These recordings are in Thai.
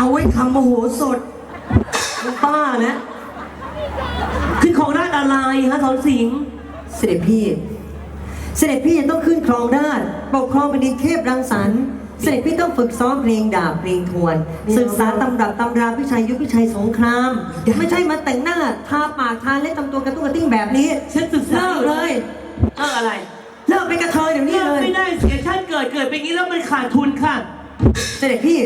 เอาไว้ทำโมโหสดมึงบ้านะขึ้นของราชอะไรฮะสอนสิงห์เสด็จพี่ เสด็จพี่ยังต้องขึ้นครองราชย์ปกครองแผ่นดินเทพรังสรรค์เสด็จพี่ต้องฝึกซ้อมเพลงดาบเพลงทวน ศึกษาตำรับตำราพิชัยยุทธพิชัยสงคราม ไม่ใช่มาแต่งหน้าทาปากทาเล็บทำตัวกระตุ้งกระติ้งแบบนี้ฉันศึกษาเลิกเลยเอออะไรเลิกเป็นกระเทยเดี๋ยวนี้เลิกเลยไม่ได้เสียชาติเกิดเกิดเป็นอย่างนี้แล้วมันขาดทุนค่ะ เสด็จพี่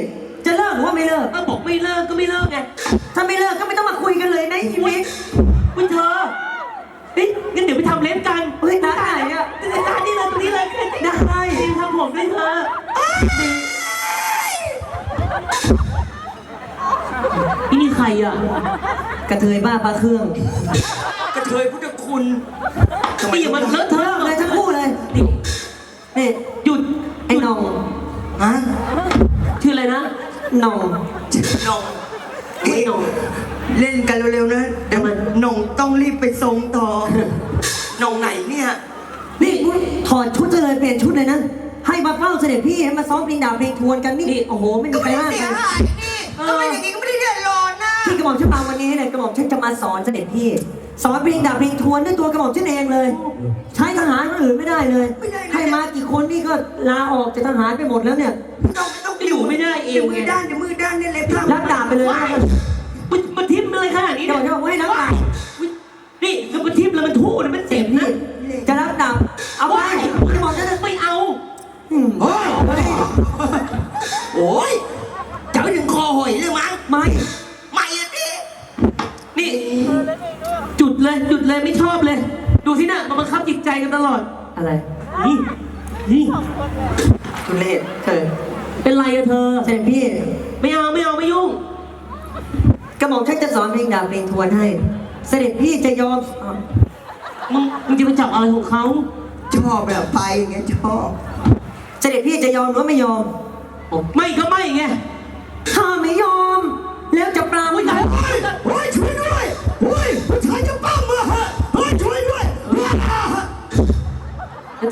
จะเลิกหรือว่าไม่เลิก ก็บอกไม่เลิกก็ไม่เลิกไงถ้าไม่เลิกก็ไม่ต้องมาคุยกันเลยนะอีเล็กคุณเธอเฮ้ยงั้นเดี๋ยวไปทำเล็บกันเฮ้ยได้อะร้านนี้เลยตรงนี้เลยได้จริงทำผมด้วยเธอนี่นี่ใครอะกระเทยบ้าปลาเครื่องกระเทยพุทธคุณนี่อย่ามาเลอะเทเลิอะกเลยทั้งคู่เลยนี่นี่หยุดไอ้หน่องฮะชื่ออะไร นะหน่องหน่องไม่หน่องเล่นกันเร็วๆนะเดี๋ยวทำไมหน่องต้องรีบไปทรงต่อหน่องไหนเนี่ยนี่ถอดชุดเลยเปลี่ยนชุดเลยนะให้มาเฝ้าเสด็จพี่ให้มาซ้อมเพลงดาบเพลงทวนกันนี่โอ้โหไม่มีใครห้ามกันทำไมอย่างนี้ก็ไม่ได้เดือดร้อนนะที่กระหม่อมฉันมาวันนี้เนี่ยกระหม่อมฉันจะมาสอนเสด็จพี่ สอนเพลงดาบเพลงทวนด้วยตัวกระหม่อมฉันเองเลย ใช้ทหารคนอื่นไม่ได้เลย ให้มากี่คนนี่ก็ลาออกจากทหารไปหมดแล้วเนี่ยต้องต้ องอยู่ไม่ได้เองดี๋ยวมืไงอด้านเดี๋ยวมือด้านเนี่ยเล็บทำรับดาบไปเลยนะมันมาทิมเลยขนาดนี้เดี๋ยวเนี่ยจะบอกว่าให้รับดาบนี่คือมาทิมแล้วมันทู่นะมันเสเจ็ด็บจพี่นะจะรับดาบเอาไปกระหม่อมฉันจะไม่เอาอืมโอ้ยโอ้ยจะไปถึงคอหอยเลยมั้งไม่ไม่อะดินี่ จุดเลยจุดเลยไม่ชอบเลย ดูสินะมันบังคับจิตใจกันตลอดอะไร นี่นี่ทุเรศเธอ เป็นไรอะเธอ เสด็จพี่ ไม่เอาไม่เอาไม่ยุ่ง กระหม่อมฉันจะสอนเพลงดาบเพลงทวนให้ เสด็จพี่จะยอมมึงมึงจะไปจับอะไรของเขาชอบแบบไปอย่างเงี้ยชอบ เสด็จพี่จะยอมหรือว่าไม่ยอม ไม่ก็ไม่ไงถ้าไม่ยอม